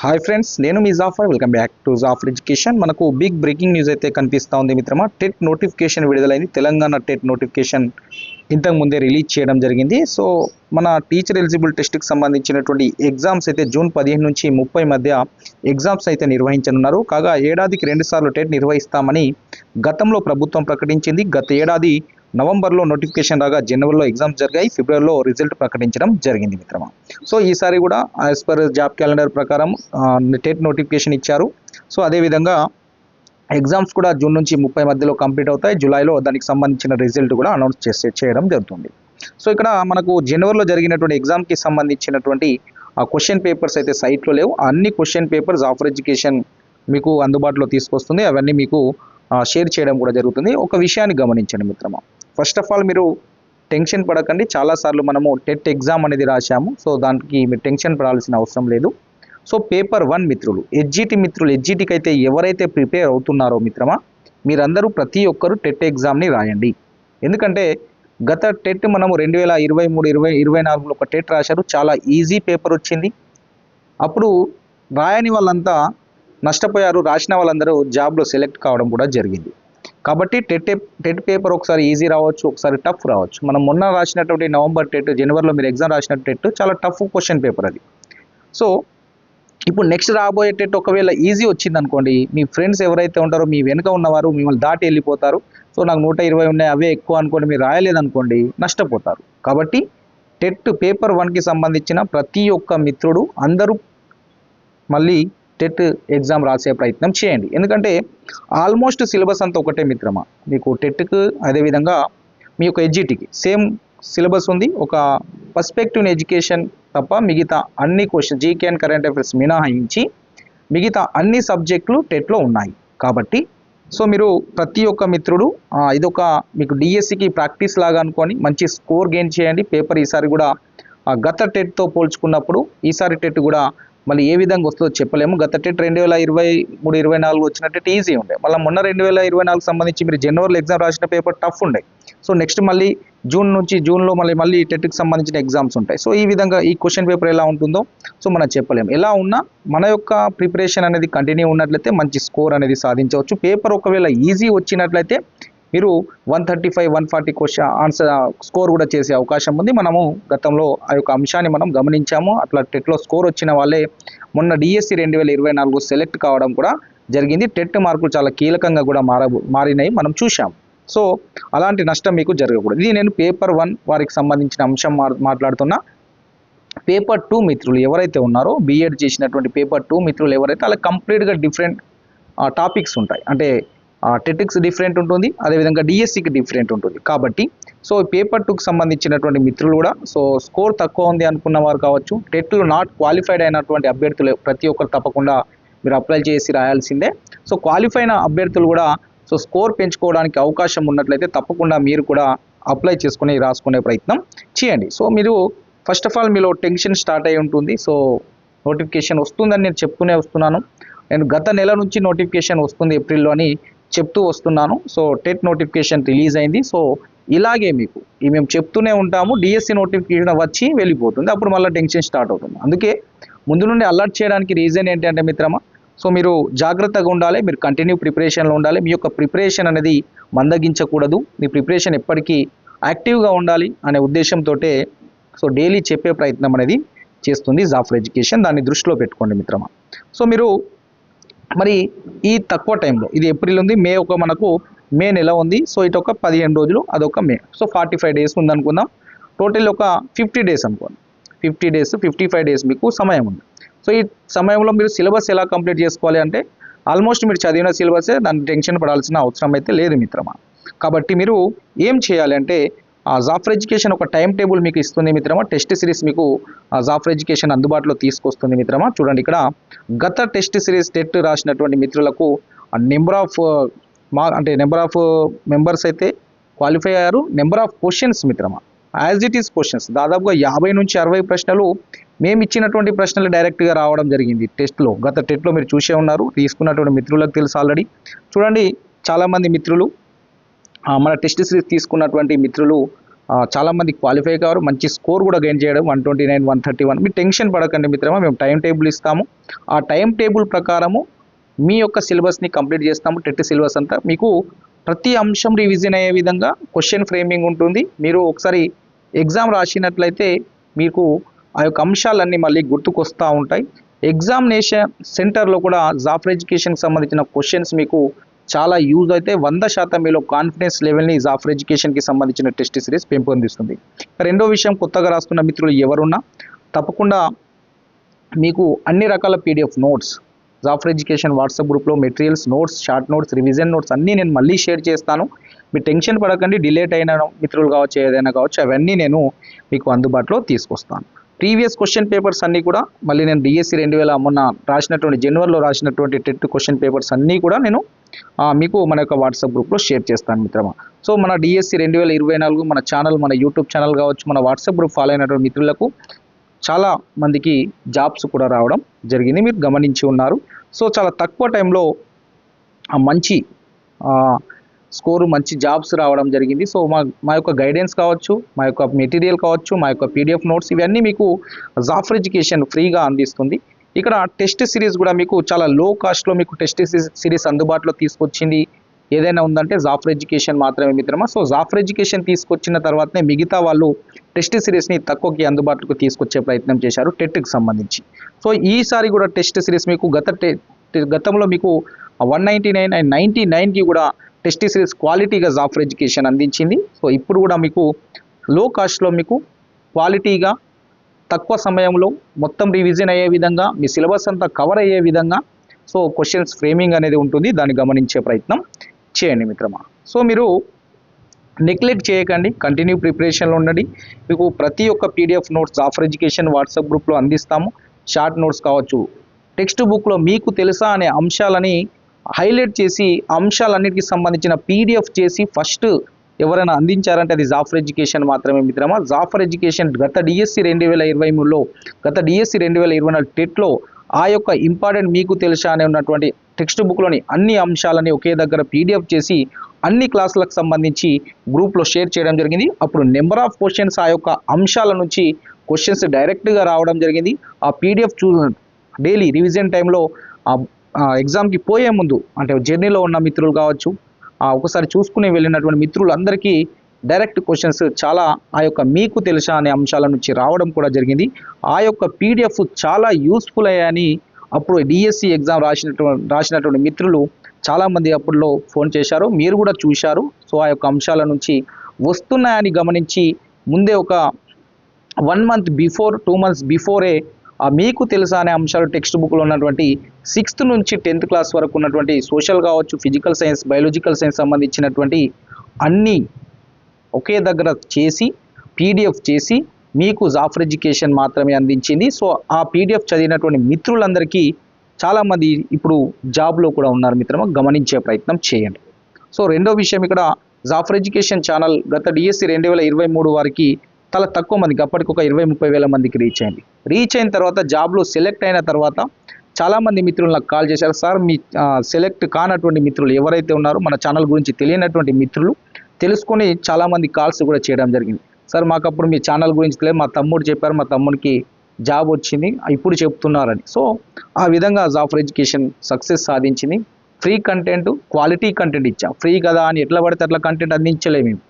Hi friends నేను మీ Jafar welcome back to Jafar education మనకు big breaking news అయితే కనిపిస్తూ ఉంది మిత్రమా. టెట్ నోటిఫికేషన్ విడుదలైంది. తెలంగాణ టెట్ నోటిఫికేషన్ ఇంతకు ముందే రిలీజ్ చేయడం జరిగింది. సో మన టీచర్ ఎలిజిబుల్ టెస్ట్కి సంబంధించినటువంటి ఎగ్జామ్స్ అయితే జూన్ పదిహేను నుంచి ముప్పై మధ్య ఎగ్జామ్స్ అయితే నిర్వహించనున్నారు. కాగా ఏడాదికి రెండుసార్లు టెట్ నిర్వహిస్తామని గతంలో ప్రభుత్వం ప్రకటించింది. గత ఏడాది నవంబర్లో నోటిఫికేషన్ రాగా జనవరిలో ఎగ్జామ్స్ జరిగాయి. ఫిబ్రవరిలో రిజల్ట్ ప్రకటించడం జరిగింది మిత్రమా. సో ఈసారి కూడా యాజ్ పర్ జాబ్ క్యాలెండర్ ప్రకారం టెట్ నోటిఫికేషన్ ఇచ్చారు. సో అదేవిధంగా ఎగ్జామ్స్ కూడా జూన్ నుంచి ముప్పై మధ్యలో కంప్లీట్ అవుతాయి. జూలైలో దానికి సంబంధించిన రిజల్ట్ కూడా అనౌన్స్ చేసే చేయడం జరుగుతుంది. సో ఇక్కడ మనకు జనవరిలో జరిగినటువంటి ఎగ్జామ్కి సంబంధించినటువంటి ఆ క్వశ్చన్ పేపర్స్ అయితే సైట్లో లేవు. అన్ని క్వశ్చన్ పేపర్స్ ఆఫర్ ఎడ్యుకేషన్ మీకు అందుబాటులో తీసుకొస్తుంది. అవన్నీ మీకు షేర్ చేయడం కూడా జరుగుతుంది. ఒక విషయాన్ని గమనించండి మిత్రమా. ఫస్ట్ ఆఫ్ ఆల్ మీరు టెన్షన్ పడకండి. చాలాసార్లు మనము టెట్ ఎగ్జామ్ అనేది రాశాము. సో దానికి మీరు టెన్షన్ పడాల్సిన అవసరం లేదు. సో పేపర్ వన్ మిత్రులు ఎడ్జిటి మిత్రులు ఎడ్జిటికి అయితే ఎవరైతే ప్రిపేర్ అవుతున్నారో మిత్రమా మీరందరూ ప్రతి ఒక్కరు టెట్ ఎగ్జామ్ని రాయండి. ఎందుకంటే గత టెట్ మనము రెండు వేల ఇరవై మూడు ఇరవై ఇరవై నాలుగులో ఒక టెట్ రాశారు. చాలా ఈజీ పేపర్ వచ్చింది. అప్పుడు రాయని వాళ్ళంతా నష్టపోయారు. రాసిన వాళ్ళందరూ జాబ్లో సెలెక్ట్ కావడం కూడా జరిగింది. కాబట్టి టెట్ టెట్ పేపర్ ఒకసారి ఈజీ రావచ్చు ఒకసారి టఫ్ రావచ్చు. మనం మొన్న రాసినటువంటి నవంబర్ టెట్ జనవరిలో మీరు ఎగ్జామ్ రాసిన టెట్ చాలా టఫ్ క్వశ్చన్ పేపర్ అది. సో ఇప్పుడు నెక్స్ట్ రాబోయే టెట్ ఒకవేళ ఈజీ వచ్చింది అనుకోండి మీ ఫ్రెండ్స్ ఎవరైతే ఉంటారో మీ వెనుక ఉన్నవారు మిమ్మల్ని దాటి వెళ్ళిపోతారు. సో నాకు నూట ఇరవై ఉన్నాయి అవే ఎక్కువ అనుకోండి మీరు రాయలేదనుకోండి నష్టపోతారు. కాబట్టి టెట్ పేపర్ వన్కి సంబంధించిన ప్రతి ఒక్క మిత్రుడు అందరూ మళ్ళీ టెట్ ఎగ్జామ్ రాసే ప్రయత్నం చేయండి. ఎందుకంటే ఆల్మోస్ట్ సిలబస్ అంతా ఒకటే మిత్రమా? మీకు టెట్కు అదేవిధంగా మీ యొక్క ఎడ్జిటీకి సేమ్ సిలబస్ ఉంది. ఒక పర్స్పెక్టివ్ ఎడ్యుకేషన్ తప్ప మిగతా అన్ని question GK and current affairs మినహాయించి మిగతా అన్ని సబ్జెక్టులు టెట్లో ఉన్నాయి. కాబట్టి సో మీరు ప్రతి ఒక్క మిత్రుడు ఇదొక మీకు డిఎస్సికి ప్రాక్టీస్ లాగా అనుకొని మంచి స్కోర్ గెయిన్ చేయండి. పేపర్ ఈసారి కూడా ఆ, గత టెట్తో పోల్చుకున్నప్పుడు ఈసారి టెట్ కూడా మళ్ళీ ఏ విధంగా వస్తుందో చెప్పలేము. గత టెట్ రెండు వేల ఇరవై మూడు ఇరవై నాలుగు వచ్చినట్టు ఈజీ ఉండే. మళ్ళీ మొన్న రెండు వేల ఇరవై నాలుగు సంబంధించి మీరు జనవరిలో ఎగ్జామ్ రాసిన పేపర్ టఫ్ ఉండే. సో నెక్స్ట్ మళ్ళీ జూన్ నుంచి జూన్లో మళ్ళీ మళ్ళీ టెట్కి సంబంధించిన ఎగ్జామ్స్ ఉంటాయి. సో ఈ విధంగా ఈ క్వశ్చన్ పేపర్ ఎలా ఉంటుందో సో మనం చెప్పలేము. ఎలా ఉన్నా మన యొక్క ప్రిపరేషన్ అనేది కంటిన్యూ ఉన్నట్లయితే మంచి స్కోర్ అనేది సాధించవచ్చు. పేపర్ ఒకవేళ ఈజీ వచ్చినట్లయితే మీరు one thirty five one forty question answer score కూడా చేసే అవకాశం ఉంది. మనము గతంలో ఆ యొక్క అంశాన్ని మనం గమనించాము. అట్లా టెట్లో స్కోర్ వచ్చిన వాళ్ళే మొన్న డిఎస్సి రెండు వేల ఇరవై నాలుగు సెలెక్ట్ కావడం కూడా జరిగింది. టెట్ మార్కులు చాలా కీలకంగా కూడా మార మారినాయి. మనం చూసాం సో అలాంటి నష్టం మీకు జరగకూడదు. ఇది నేను పేపర్ వన్ వారికి సంబంధించిన అంశం మా మాట్లాడుతున్నా. పేపర్ టూ మిత్రులు ఎవరైతే ఉన్నారో బీఎడ్ చేసినటువంటి పేపర్ టూ మిత్రులు ఎవరైతే అలా కంప్లీట్గా డిఫరెంట్ టాపిక్స్ ఉంటాయి. అంటే టెటిక్స్ డిఫరెంట్ ఉంటుంది అదేవిధంగా డిఎస్సికి డిఫరెంట్ ఉంటుంది. కాబట్టి సో పేపర్ టూకి సంబంధించినటువంటి మిత్రులు కూడా సో స్కోర్ తక్కువ ఉంది అనుకున్న వారు కావచ్చు టెట్లు నాట్ క్వాలిఫైడ్ అయినటువంటి అభ్యర్థులు ప్రతి ఒక్కరు తప్పకుండా మీరు అప్లై చేసి రాయాల్సిందే. సో క్వాలిఫై అయిన అభ్యర్థులు కూడా సో స్కోర్ పెంచుకోవడానికి అవకాశం ఉన్నట్లయితే తప్పకుండా మీరు కూడా అప్లై చేసుకుని రాసుకునే ప్రయత్నం చేయండి. సో మీరు ఫస్ట్ ఆఫ్ ఆల్ మీలో టెన్షన్ స్టార్ట్ అయి ఉంటుంది. సో నోటిఫికేషన్ వస్తుందని నేను చెప్తూనే వస్తున్నాను. నేను గత నెల నుంచి నోటిఫికేషన్ వస్తుంది ఏప్రిల్లో అని చెప్తూ వస్తున్నాను. సో టెట్ నోటిఫికేషన్ రిలీజ్ అయింది. సో ఇలాగే మీకు ఈ మేము చెప్తూనే ఉంటాము. డిఎస్సి నోటిఫికేషన్ వచ్చి వెళ్ళిపోతుంది. అప్పుడు మళ్ళీ టెన్షన్ స్టార్ట్ అవుతుంది. అందుకే ముందు నుండి అలర్ట్ చేయడానికి రీజన్ ఏంటంటే మిత్రమా సో మీరు జాగ్రత్తగా ఉండాలి. మీరు కంటిన్యూ ప్రిపరేషన్లో ఉండాలి. మీ యొక్క ప్రిపరేషన్ అనేది మందగించకూడదు. మీ ప్రిపరేషన్ ఎప్పటికీ యాక్టివ్గా ఉండాలి అనే ఉద్దేశంతో సో డైలీ చెప్పే ప్రయత్నం అనేది చేస్తుంది జాఫర్ ఎడ్యుకేషన్. దాన్ని దృష్టిలో పెట్టుకోండి మిత్రమా. సో మీరు మరి ఈ తక్కువ టైంలో ఇది ఏప్రిల్ ఉంది మే ఒక మనకు మే నెల ఉంది సో ఇటు ఒక పదిహేను రోజులు అదొక May. So forty five days ఉందనుకుందాం టోటల్ ఒక ఫిఫ్టీ డేస్ అనుకోండి. Fifty days fifty five days మీకు సమయం ఉంది. సో ఈ సమయంలో మీరు సిలబస్ ఎలా కంప్లీట్ చేసుకోవాలి అంటే ఆల్మోస్ట్ మీరు చదివిన సిలబసే దాన్ని టెన్షన్ పడాల్సిన అవసరం అయితే లేదు మిత్రమా. కాబట్టి మీరు ఏం చేయాలి అంటే జాఫర్ ఎడ్యుకేషన్ ఒక టైం టేబుల్ మీకు ఇస్తుంది మిత్రమా. టెస్ట్ సిరీస్ మీకు ఆ జాఫర్ ఎడ్యుకేషన్ అందుబాటులో తీసుకొస్తుంది మిత్రమా. చూడండి ఇక్కడ గత టెస్ట్ సిరీస్ టెట్ రాసినటువంటి మిత్రులకు నెంబర్ ఆఫ్ మా అంటే నెంబర్ ఆఫ్ మెంబర్స్ అయితే క్వాలిఫై అయ్యారు. నెంబర్ ఆఫ్ క్వశ్చన్స్ మిత్రమా. యాజ్ ఇట్ ఈస్ క్వశ్చన్స్ దాదాపుగా యాభై నుంచి అరవై ప్రశ్నలు మేము ఇచ్చినటువంటి ప్రశ్నలు డైరెక్ట్గా రావడం జరిగింది టెస్ట్లో గత టెట్లో మీరు చూసే ఉన్నారు తీసుకున్నటువంటి మిత్రులకు తెలుసు ఆల్రెడీ చూడండి చాలామంది మిత్రులు మన టెస్ట్ సిరీస్ తీసుకున్నటువంటి మిత్రులు చాలామంది క్వాలిఫై కావరు మంచి స్కోర్ కూడా గెయిన్ చేయడం one twenty nine one thirty one. మీరు టెన్షన్ పడకండి మిత్రమా మేము టైం టేబుల్ ఇస్తాము. ఆ టైం టేబుల్ ప్రకారము మీ యొక్క సిలబస్ని కంప్లీట్ చేస్తాము టెట్ సిలబస్ అంతా. మీకు ప్రతి అంశం రివిజన్ అయ్యే విధంగా క్వశ్చన్ ఫ్రేమింగ్ ఉంటుంది. మీరు ఒకసారి ఎగ్జామ్ రాసినట్లయితే మీకు ఆ యొక్క అంశాలన్నీ మళ్ళీ గుర్తుకొస్తూ ఉంటాయి. ఎగ్జామినేషన్ సెంటర్లో కూడా జాఫర్ ఎడ్యుకేషన్కి సంబంధించిన క్వశ్చన్స్ మీకు చాలా యూజ్ అయితే వంద శాతం మీలో కాన్ఫిడెన్స్ లెవెల్ని జాఫర్ ఎడ్యుకేషన్కి సంబంధించిన టెస్ట్ సిరీస్ పెంపొందిస్తుంది. రెండో విషయం కొత్తగా రాస్తున్న మిత్రులు ఎవరున్నా తప్పకుండా మీకు అన్ని రకాల PDF notes Jafar education WhatsApp గ్రూప్లో materials notes short notes revision notes అన్నీ నేను మళ్ళీ షేర్ చేస్తాను. మీరు టెన్షన్ పడకండి డిలేట్ అయిన మిత్రులు కావచ్చు ఏదైనా కావచ్చు అవన్నీ నేను మీకు అందుబాటులో తీసుకొస్తాను. ప్రీవియస్ క్వశ్చన్ పేపర్స్ అన్నీ కూడా మళ్ళీ నేను డిఎస్సి రెండు వేల మొన్న రాసినటువంటి జనవరిలో రాసినటువంటి టెట్ క్వశ్చన్ పేపర్స్ అన్నీ కూడా నేను మీకు మన యొక్క వాట్సాప్ గ్రూప్లో షేర్ చేస్తాను మిత్రమా. సో మన డిఎస్సి రెండు వేల ఇరవై నాలుగు మన ఛానల్ మన యూట్యూబ్ ఛానల్ కావచ్చు మన వాట్సాప్ గ్రూప్ ఫాలో అయినటువంటి మిత్రులకు చాలా మందికి జాబ్స్ కూడా రావడం జరిగింది. మీరు గమనించి ఉన్నారు. సో చాలా తక్కువ టైంలో మంచి స్కోరు మంచి జాబ్స్ రావడం జరిగింది. సో మా మా యొక్క గైడెన్స్ కావచ్చు మా యొక్క మెటీరియల్ కావచ్చు మా యొక్క పీడిఎఫ్ నోట్స్ ఇవన్నీ మీకు జాఫర్ ఎడ్యుకేషన్ ఫ్రీగా అందిస్తుంది. ఇక్కడ టెస్ట్ సిరీస్ కూడా మీకు చాలా లో కాస్ట్లో మీకు టెస్ట్ సిరీస్ అందుబాటులో తీసుకొచ్చింది. ఏదైనా ఉందంటే జాఫర్ ఎడ్యుకేషన్ మాత్రమే మిత్రమా? సో జాఫర్ ఎడ్యుకేషన్ తీసుకొచ్చిన తర్వాతనే మిగతా వాళ్ళు టెస్ట్ సిరీస్ని తక్కువకి అందుబాటులోకి తీసుకొచ్చే ప్రయత్నం చేశారు టెట్కి సంబంధించి. సో ఈసారి కూడా టెస్ట్ సిరీస్ మీకు గత టె- గతంలో మీకు one ninety nine and ninety నైన్కి కూడా టెస్ట్ సిరీస్ క్వాలిటీగా జాఫర్ ఎడ్యుకేషన్ అందించింది. సో ఇప్పుడు కూడా మీకు లో కాస్ట్లో మీకు క్వాలిటీగా తక్కువ సమయంలో మొత్తం రివిజన్ అయ్యే విధంగా మీ సిలబస్ అంతా కవర్ అయ్యే విధంగా సో క్వశ్చన్స్ ఫ్రేమింగ్ అనేది ఉంటుంది. దాన్ని గమనించే ప్రయత్నం చేయండి మిత్రమా. సో మీరు నెగ్లెక్ట్ చేయకండి కంటిన్యూ ప్రిపరేషన్లో ఉండండి. మీకు ప్రతి ఒక్క PDF notes offer education WhatsApp గ్రూప్లో అందిస్తాము. షార్ట్ నోట్స్ కావచ్చు. టెక్స్ట్ బుక్లో మీకు తెలుసా అనే అంశాలని హైలైట్ చేసి అంశాలన్నిటికీ సంబంధించిన పీడిఎఫ్ చేసి ఫస్ట్ ఎవరైనా అందించారంటే అది జాఫర్ ఎడ్యుకేషన్ మాత్రమే మిత్రమా? జాఫర్ ఎడ్యుకేషన్ గత డిఎస్సి రెండు వేల ఇరవై మూడులో గత డిఎస్సి రెండు వేల ఇరవై నాలుగు టెట్లో ఆ యొక్క ఇంపార్టెంట్ మీకు తెలుసా అనే ఉన్నటువంటి టెక్స్ట్ బుక్లోని అన్ని అంశాలని ఒకే దగ్గర పీడిఎఫ్ చేసి అన్ని క్లాసులకు సంబంధించి గ్రూప్లో షేర్ చేయడం జరిగింది. అప్పుడు నెంబర్ ఆఫ్ క్వశ్చన్స్ ఆ యొక్క అంశాల నుంచి క్వశ్చన్స్ డైరెక్ట్గా రావడం జరిగింది. ఆ పీడిఎఫ్ చూ డైలీ రివిజన్ టైంలో ఎగ్జామ్కి పోయే ముందు అంటే జర్నీలో ఉన్న మిత్రులు కావచ్చు ఒకసారి చూసుకుని వెళ్ళినటువంటి మిత్రులందరికీ డైరెక్ట్ క్వశ్చన్స్ చాలా ఆ యొక్క మీకు తెలుసా అనే అంశాల నుంచి రావడం కూడా జరిగింది. ఆ యొక్క పీడిఎఫ్ చాలా యూస్ఫుల్ అయ్యాయని అప్పుడు డిఎస్సి ఎగ్జామ్ రాసినటువంటి రాసినటువంటి మిత్రులు చాలామంది అప్పుడులో ఫోన్ చేశారు. మీరు కూడా చూశారు. సో ఆ యొక్క అంశాల నుంచి వస్తున్నాయని గమనించి ముందే ఒక one month before two months before మీకు తెలుసా అనే అంశాలు టెక్స్ట్ బుక్లో ఉన్నటువంటి సిక్స్త్ నుంచి టెన్త్ క్లాస్ వరకు ఉన్నటువంటి సోషల్ కావచ్చు ఫిజికల్ సైన్స్ బయాలజికల్ సైన్స్ సంబంధించినటువంటి అన్నీ ఒకే దగ్గర చేసి పీడిఎఫ్ చేసి మీకు జాఫర్ ఎడ్యుకేషన్ మాత్రమే అందించింది. సో ఆ పీడిఎఫ్ చదివినటువంటి మిత్రులందరికీ చాలామంది ఇప్పుడు జాబ్లో కూడా ఉన్నారు మిత్రమా. గమనించే ప్రయత్నం చేయండి. సో రెండో విషయం ఇక్కడ జాఫర్ ఎడ్యుకేషన్ ఛానల్ గత డిఎస్సి రెండు వేల ఇరవై మూడు వారికి చాలా తక్కువ మందికి అప్పటికి ఒక ఇరవై ముప్పై వేల మందికి రీచ్ అయింది. రీచ్ అయిన తర్వాత జాబ్లో సెలెక్ట్ అయిన తర్వాత చాలామంది మిత్రులు నాకు కాల్ చేశారు. సార్ మీ సెలెక్ట్ కానటువంటి మిత్రులు ఎవరైతే ఉన్నారో మన ఛానల్ గురించి తెలియనటువంటి మిత్రులు తెలుసుకొని చాలామంది కాల్స్ కూడా చేయడం జరిగింది. సార్ మాకు అప్పుడు మీ ఛానల్ గురించి తెలియదు. మా తమ్ముడు చెప్పారు మా తమ్ముడికి జాబ్ వచ్చింది ఇప్పుడు చెప్తున్నారని. సో ఆ విధంగా జాఫర్ ఎడ్యుకేషన్ సక్సెస్ సాధించింది. ఫ్రీ కంటెంట్ క్వాలిటీ కంటెంట్ ఇచ్చాం. ఫ్రీ కదా అని ఎట్లా పడితే అట్లా కంటెంట్ అందించలేము మేము.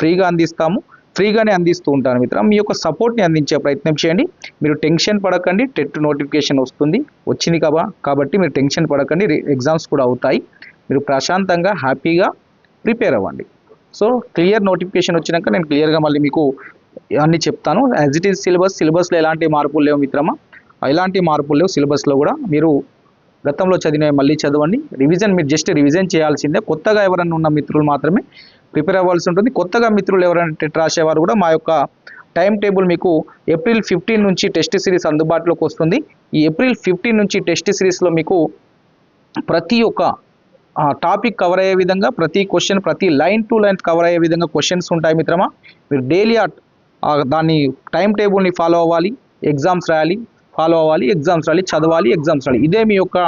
ఫ్రీగా అందిస్తాము. ఫ్రీగానే అందిస్తూ ఉంటాను మిత్రం. మీ యొక్క సపోర్ట్ని అందించే ప్రయత్నం చేయండి. మీరు టెన్షన్ పడకండి. టెట్ నోటిఫికేషన్ వస్తుంది. వచ్చింది కదా కాబట్టి మీరు టెన్షన్ పడకండి. ఎగ్జామ్స్ కూడా అవుతాయి. మీరు ప్రశాంతంగా హ్యాపీగా ప్రిపేర్ అవ్వండి. సో క్లియర్ నోటిఫికేషన్ వచ్చినాక నేను క్లియర్గా మళ్ళీ మీకు అన్ని చెప్తాను. యాజ్ ఇట్ ఈజ్ సిలబస్ సిలబస్లో ఎలాంటి మార్పులు లేవు మిత్రమా? ఎలాంటి మార్పులు లేవు? సిలబస్లో కూడా మీరు గతంలో చదివినవి మళ్ళీ చదవండి. రివిజన్ మీరు జస్ట్ రివిజన్ చేయాల్సిందే. కొత్తగా ఎవరైనా ఉన్న మిత్రులు మాత్రమే ప్రిపేర్ అవ్వాల్సి ఉంటుంది. కొత్తగా మిత్రులు ఎవరైనా టెట్ రాసేవారు కూడా మా యొక్క టైం టేబుల్ మీకు ఏప్రిల్ ఫిఫ్టీన్ నుంచి టెస్ట్ సిరీస్ అందుబాటులోకి వస్తుంది. ఈ ఏప్రిల్ ఫిఫ్టీన్ నుంచి టెస్ట్ సిరీస్లో మీకు ప్రతి ఒక్క టాపిక్ కవర్ అయ్యే విధంగా ప్రతి క్వశ్చన్ ప్రతి లైన్ టు లైన్ కవర్ అయ్యే విధంగా క్వశ్చన్స్ ఉంటాయి మిత్రమా. మీరు డైలీ దాన్ని టైం టేబుల్ని ఫాలో అవ్వాలి. ఎగ్జామ్స్ రాయాలి. ఫాలో అవ్వాలి ఎగ్జామ్స్ రాయాలి చదవాలి ఎగ్జామ్స్ రాయాలి. ఇదే మీ యొక్క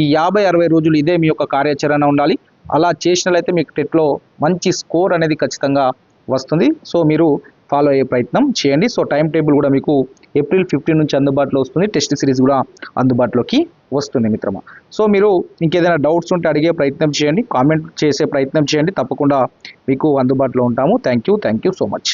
ఈ యాభై అరవై రోజులు ఇదే మీ యొక్క కార్యాచరణ ఉండాలి. అలా చేసినట్లయితే మీకు టెట్లో మంచి స్కోర్ అనేది ఖచ్చితంగా వస్తుంది. సో మీరు ఫాలో అయ్యే ప్రయత్నం చేయండి. సో టైం టేబుల్ కూడా మీకు ఏప్రిల్ ఫిఫ్టీన్ నుంచి అందుబాటులో వస్తుంది. టెస్ట్ సిరీస్ కూడా అందుబాటులోకి వస్తుంది మిత్రమా. సో మీరు ఇంకేదైనా డౌట్స్ ఉంటే అడిగే ప్రయత్నం చేయండి. కామెంట్ చేసే ప్రయత్నం చేయండి. తప్పకుండా మీకు అందుబాటులో ఉంటాము. Thank you. Thank you so much.